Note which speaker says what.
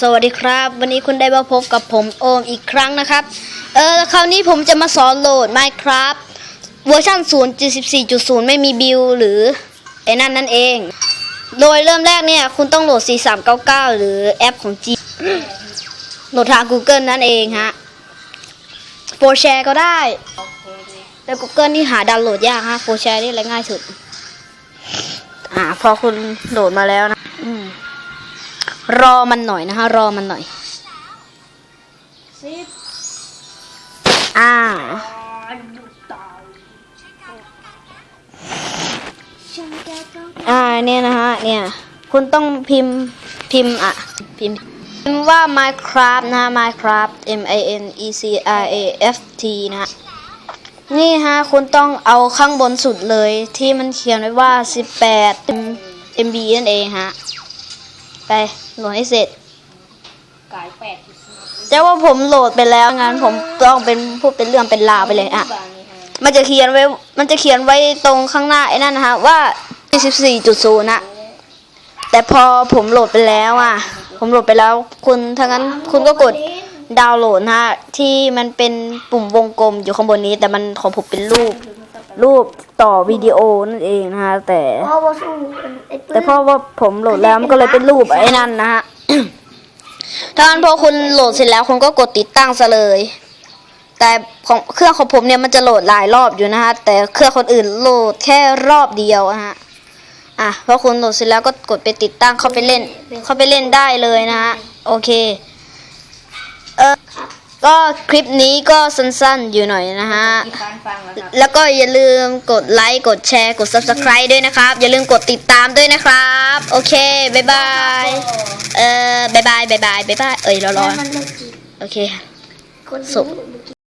Speaker 1: สวัสดีครับ วันนี้คุณได้มาพบกับผมโอมอีกครั้งนะครับ เออคราวนี้ผมจะมาสอนโหลด Minecraft เวอร์ชัน0.14.0 ไม่มีบิลหรือไอ้นั่นนั่นเอง โดยเริ่มแรกเนี่ย คุณต้องโหลด 4399 หรือแอปของ G โหลดทาง Google นั่นเองฮะโฟร์แชร์ก็ได้ แต่ Google นี่หาดาวน์โหลดยากฮะโฟร์แชร์นี่อะไรง่ายสุด อ่าพอคุณโหลดมาแล้วนะ รอมันหน่อยนะคะ รอมันหน่อย
Speaker 2: สิบ
Speaker 1: อ่า
Speaker 2: ดูตายฉันจะต้อง
Speaker 1: อ่าเนี่ยนะฮะเนี่ย คุณต้องพิมพ์พิมพ์อะ พิมพ์พิมพ์ว่า Minecraft นะฮะ Minecraft M I N E C R A F T นะฮะนี่ฮะ คุณต้องเอาข้างบนสุดเลยที่มันเขียนไว้ว่า 18 MB นั่นเองฮะ ไปโหลดให้เสร็จ
Speaker 2: กายแปดที่สุด
Speaker 1: แต่ว่าผมโหลดไปแล้วงั้นผมต้องเป็นพูดเป็นเรื่องเป็นราวไปเลยอะ
Speaker 2: บางนี่ฮะ
Speaker 1: มันจะเขียนไว้ มันจะเขียนไว้ตรงข้างหน้าไอ้นั่นนะฮะว่า 14.0นะแต่พอผมโหลดไปแล้วอะ ผมโหลดไปแล้ว คุณถ้างั้นคุณก็กดดาวน์โหลดนะฮะที่มันเป็นปุ่มวงกลมอยู่ข้างบนนี้ แต่มันของผมเป็นรูป รูปต่อวิดีโอนั่นเองนะฮะแต่
Speaker 2: เพราะว่าสู้ไอ้ปืน
Speaker 1: แต่เพราะว่าผมโหลดแล้วมันก็เลยเป็นรูปไอ้นั่นนะฮะถ้างั้นพอคุณโหลดเสร็จแล้วคุณก็กดติดตั้งซะเลย แต่ของเครื่องของผมเนี่ยมันจะโหลดหลายรอบอยู่นะฮะแต่เครื่องคนอื่นโหลดแค่รอบเดียวอะฮะอะพอคุณโหลดเสร็จแล้วก็กดไปติดตั้งเข้าไปเล่น เข้าไปเล่นได้เลยนะฮะโอเคเออ ก็คลิปนี้ก็สั้นๆอยู่หน่อยนะฮะ
Speaker 2: ที่ฟันฟังแล้วครับ
Speaker 1: แล้วก็อย่าลืมกดไลค์ กดแชร์ กด subscribe ด้วยนะครับ อย่าลืมกดติดตามด้วยนะครับ โอเค บ๊ายบาย เอ่อบ๊ายบายบ๊ายบายบ๊ายบาย เอ้ยรอรอ
Speaker 2: มันเลิกจีบ
Speaker 1: โอเค
Speaker 2: คน
Speaker 1: สุ
Speaker 2: ดู
Speaker 1: ข